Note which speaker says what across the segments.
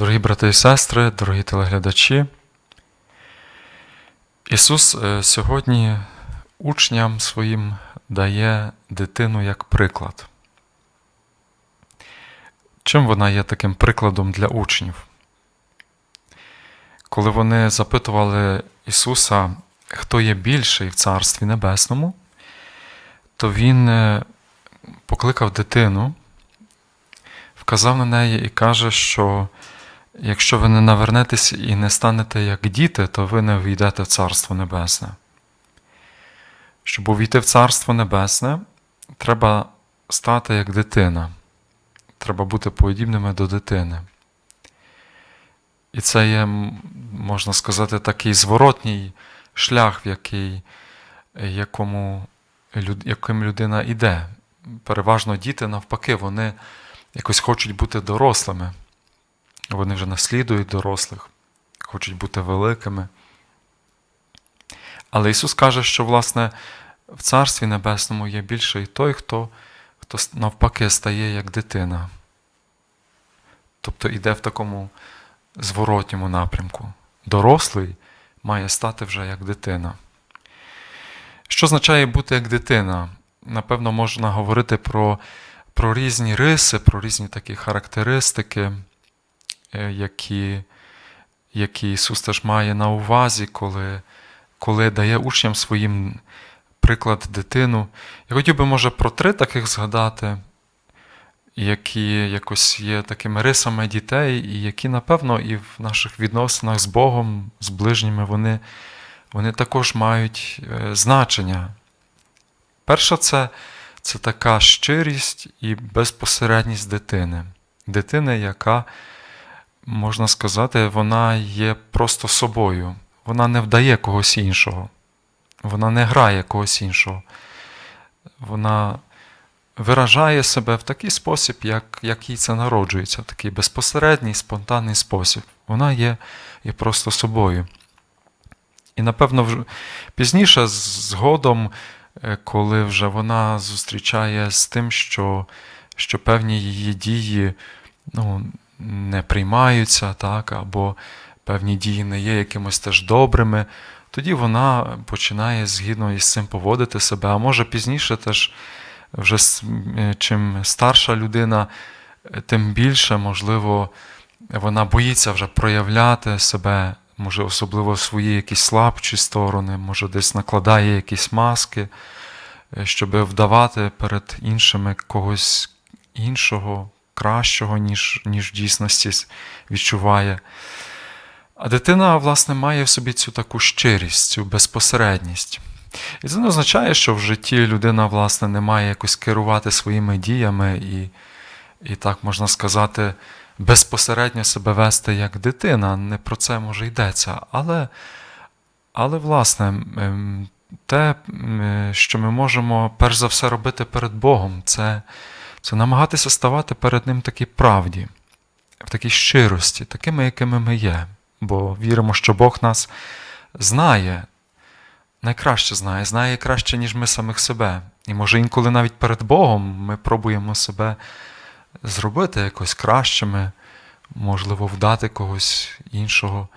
Speaker 1: Дорогі брати і сестри, дорогі телеглядачі, Ісус е, сьогодні учням своїм дає дитину як приклад. Чим вона є таким прикладом для учнів? Коли вони запитували Ісуса, хто є більший в Царстві Небесному, то Він е, покликав дитину, вказав на неї і каже, що якщо ви не навернетесь і не станете як діти, то ви не війдете в Царство Небесне. Щоб увійти в Царство Небесне, треба стати як дитина. Треба бути подібними до дитини. І це є, можна сказати, такий зворотній шлях, в який, якому, яким людина йде. Переважно діти, навпаки, вони якось хочуть бути дорослими. Вони вже наслідують дорослих, хочуть бути великими. Але Ісус каже, що, власне, в Царстві Небесному є більше і той, хто, хто навпаки стає як дитина. Тобто йде в такому зворотньому напрямку. Дорослий має стати вже як дитина. Що означає бути як дитина? Напевно, можна говорити про, про різні риси, про різні такі характеристики які які Ісус теж має на увазі, коли коли дає учням своїм приклад дитину. Я хотів би, може, про три таких згадати, які якось є такими рисами дітей, і які, напевно, і в наших відносинах з Богом, з ближніми, вони, вони також мають значення. Перша це, це така щирість і безпосередність дитини. Дитини, яка можна сказати, вона є просто собою. Вона не вдає когось іншого. Вона не грає когось іншого. Вона виражає себе в такий спосіб, як як їй це народжується, в такий безпосередній, спонтанний спосіб. Вона є, є просто собою. І, напевно, пізніше, згодом, коли вже вона зустрічає з тим, що що певні її дії ну, не приймаються, так, або певні дії не є якимось теж добрими, тоді вона починає згідно із цим поводити себе. А може пізніше теж, вже е, чим старша людина, тим більше, можливо, вона боїться вже проявляти себе, може, особливо свої якісь слабчі сторони, може, десь накладає якісь маски, е, щоб вдавати перед іншими когось іншого, кращого, ніж ніж в дійсності відчуває. А дитина, власне, має в собі цю таку щирість, цю безпосередність. І це не означає, що в житті людина, власне, не має якось керувати своїми діями і, і так можна сказати, безпосередньо себе вести як дитина. Не про це може йдеться. Але, але власне, ем, те, що ми можемо перш за все робити перед Богом, це це намагатися ставати перед Ним такій правді, в такій щирості, такими, якими ми є. Бо віримо, що Бог нас знає, найкраще знає, знає краще, ніж ми самих себе. І може інколи навіть перед Богом ми пробуємо себе зробити якось кращими, можливо, вдати когось іншого.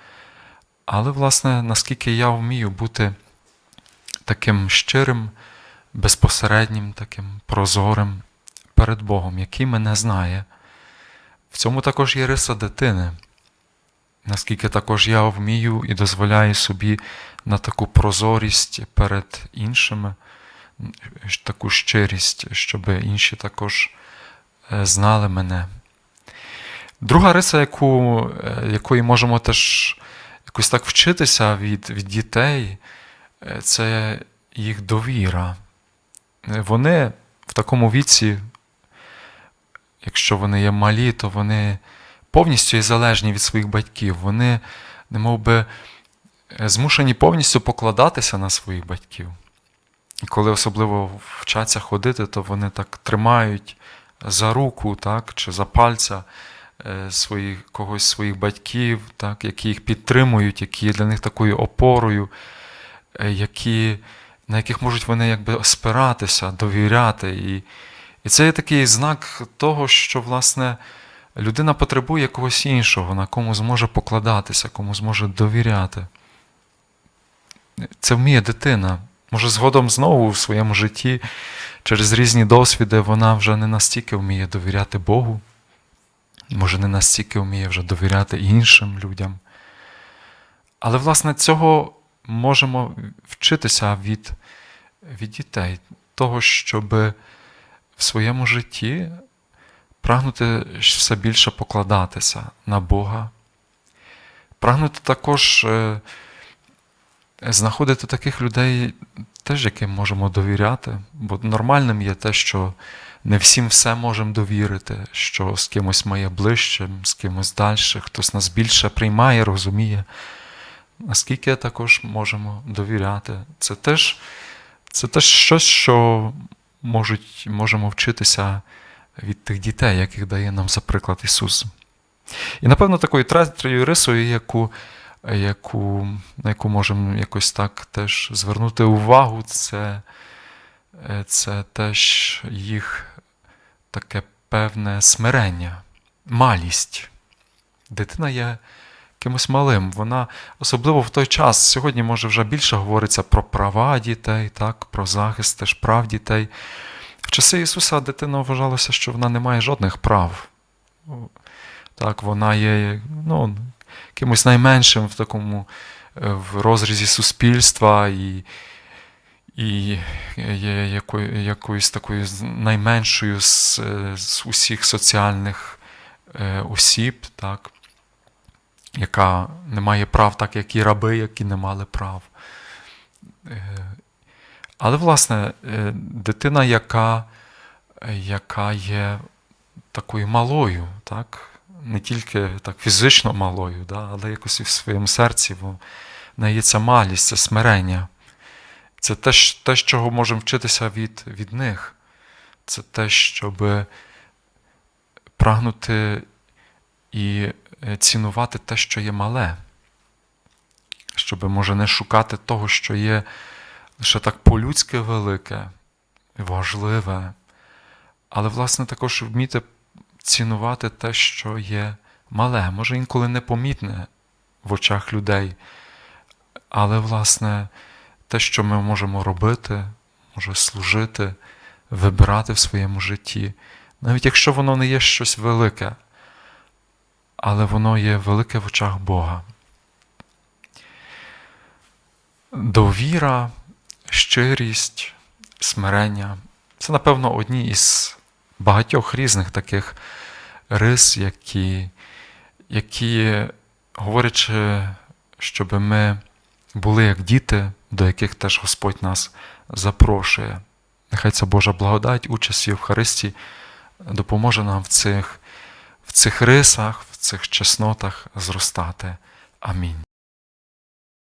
Speaker 1: Але, власне, наскільки я вмію бути таким щирим, безпосереднім, таким прозорим перед Богом, який мене знає. В цьому також є риса дитини, наскільки також я вмію і дозволяю собі на таку прозорість перед іншими, таку щирість, щоб інші також е, знали мене. Друга риса, яку, е, якої можемо теж якось так вчитися від, від дітей, е, це їх довіра. Вони в такому віці якщо вони є малі, то вони повністю є залежні від своїх батьків. Вони, немов би, е, змушені повністю покладатися на своїх батьків. І коли особливо вчаться ходити, то вони так тримають за руку так, чи за пальця е, своїх, когось своїх батьків, так, які їх підтримують, які є для них такою опорою, е, які, на яких можуть вони якби спиратися, довіряти. І і це є такий знак того, що, власне, Людина потребує когось іншого, на кому зможе покладатися, кому зможе довіряти. Це вміє дитина. Може, згодом знову в своєму житті, через різні досвіди, вона вже не настільки вміє довіряти Богу, може, не настільки вміє вже довіряти іншим людям. Але, власне, цього можемо вчитися від, від дітей, того, щоб в своєму житті прагнути все більше покладатися на Бога, прагнути також е, знаходити таких людей, теж яким можемо довіряти, бо нормальним є те, що не всім все можемо довірити, що з кимось ми є ближчим, з кимось далі, хтось нас більше приймає, розуміє. Наскільки також можемо довіряти. Це теж, це теж щось, що можуть, можемо вчитися від тих дітей, яких дає нам за приклад Ісус. І, напевно, такою третьою рисою, яку, яку, на яку можемо якось так теж звернути увагу, це, це теж їх таке певне смирення, малість. Дитина є кимось малим. Вона, особливо в той час, сьогодні, може, вже більше говориться про права дітей, так, про захист теж прав дітей. В часи Ісуса дитина вважалося, що вона не має жодних прав. Так, вона є ну, кимось найменшим в такому в розрізі суспільства і і є якою, якоюсь такою найменшою з, з усіх соціальних е, осіб, так, яка не має прав, так як і раби, які не мали прав. Е, але, власне, е, дитина, яка, яка є такою малою, так? не тільки так фізично малою, да? але якось і в своєму серці в неї ця малість, це смирення. Це те, те, чого можемо вчитися від, від них. Це те, щоб прагнути і цінувати те, що є мале. Щоб, може, не шукати того, що є лише так по-людськи велике, важливе, але, власне, також вміти цінувати те, що є мале, може інколи непомітне в очах людей, але, власне, те, що ми можемо робити, може служити, вибирати в своєму житті, навіть якщо воно не є щось велике, але воно є велике в очах Бога. Довіра, щирість, смирення це, напевно, одні із багатьох різних таких рис, які, які говорячи, щоб ми були як діти, до яких теж Господь нас запрошує. Нехай ця Божа благодать, участь в Євхаристії допоможе нам в цих, в цих рисах, цих чеснотах зростати. Амінь.